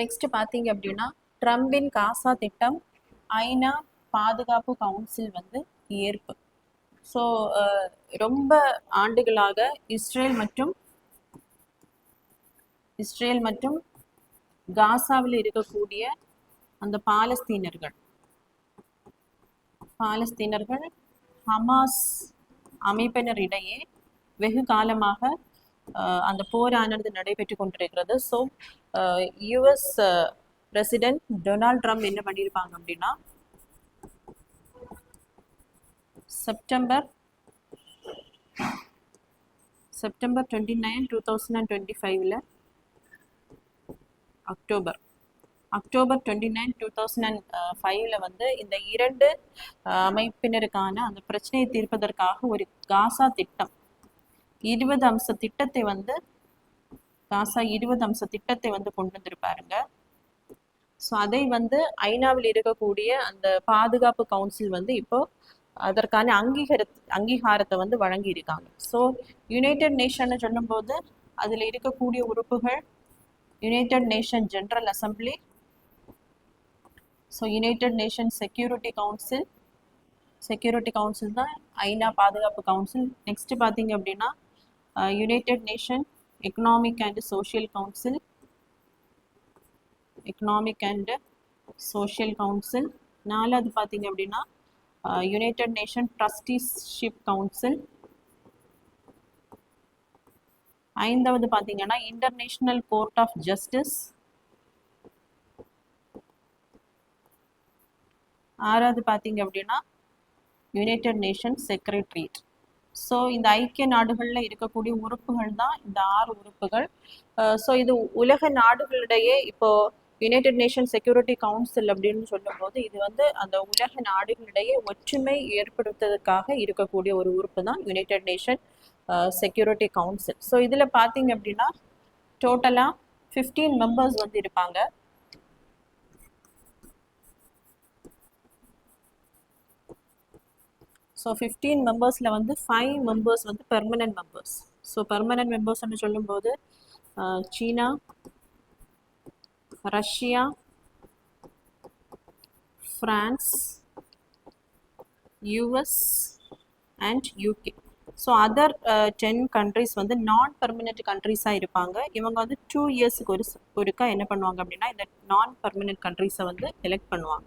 Next பார்த்தீங்க அப்படின்னா ட்ரம்பின் காசா திட்டம் ஐநா பாதுகாப்பு கவுன்சில் வந்து ஏற்பு. ஸோ ரொம்ப ஆண்டுகளாக இஸ்ரேல் மற்றும் இஸ்ரேல் மற்றும் காசாவில் இருக்கக்கூடிய அந்த பாலஸ்தீனர்கள் பாலஸ்தீனர்கள் ஹமாஸ் அமைப்பினரிடையே வெகு காலமாக அந்த போரானது நடைபெற்று கொண்டிருக்கிறது. So US president Donald Trump என்ன பண்ணியிருப்பாங்க அப்படின்னா September September twenty nine two thousand and twenty ஃபைவ்ல October October twenty nine two thousand and ஃபைவ்ல வந்து இந்த இரண்டு அமைப்பினருக்கான அந்த பிரச்சனையை தீர்ப்பதற்காக ஒரு காசா திட்டம் இருபது அம்ச திட்டத்தை வந்து காசா இருபது அம்ச திட்டத்தை வந்து கொண்டு வந்திருப்பாருங்க ஸோ அதை வந்து ஐநாவில் இருக்கக்கூடிய அந்த பாதுகாப்பு கவுன்சில் வந்து இப்போ அதற்கான அங்கீகார அங்கீகாரத்தை வந்து வழங்கியிருக்காங்க. ஸோ யுனைடெட் நேஷன்னு சொல்லும்போது அதில் இருக்கக்கூடிய உறுப்புகள் United Nation general assembly so United Nation security council security council தான் ஐநா பாதுகாப்பு கவுன்சில் நெக்ஸ்ட் பார்த்தீங்க அப்படின்னா United Nation economic and social council economic and social council நாலாவது பார்த்தீங்க அப்படின்னா யுனைடெட் நேஷன் ட்ரஸ்டிஷிப் கவுன்சில் ஐந்தாவது பார்த்தீங்கன்னா இன்டர்நேஷ்னல் கோர்ட் ஆஃப் ஜஸ்டிஸ் ஆறாவது பார்த்தீங்க அப்படின்னா யுனைடெட் நேஷன் செக்ரட்டரியேட் ஸோ இந்த ஐக்கிய நாடுகளில் இருக்கக்கூடிய உறுப்புகள் தான் இந்த ஆறு உறுப்புகள். Uh, ஸோ இது உலக நாடுகளிடையே இப்போ யுனைடெட் நேஷன் செக்யூரிட்டி கவுன்சில் அப்படின்னு சொல்லும்போது இது வந்து அந்த உலக நாடுகளிடையே ஒற்றுமை ஏற்படுத்துவதற்காக இருக்கக்கூடிய ஒரு உறுப்பு தான் United Nation security council so இதில் பார்த்தீங்க அப்படின்னா டோட்டலாக ஃபிஃப்டீன் மெம்பர்ஸ் வந்து இருப்பாங்க. ஸோ ஃபிஃப்டீன் மெம்பர்ஸில் வந்து ஃபைவ் மெம்பர்ஸ் வந்து பெர்மனன்ட் மெம்பர்ஸ் ஸோ பெர்மனன்ட் மெம்பர்ஸ்னு சொல்லும்போது China Russia France US and UK so other ten countries வந்து நான் பர்மனெண்ட் கண்ட்ரிஸாக இருப்பாங்க. இவங்க வந்து டூ இயர்ஸுக்கு ஒரு ஒருக்கா என்ன பண்ணுவாங்க அப்படின்னா இந்த நான் பர்மனெண்ட் கண்ட்ரிஸை வந்து எலெக்ட் பண்ணுவாங்க.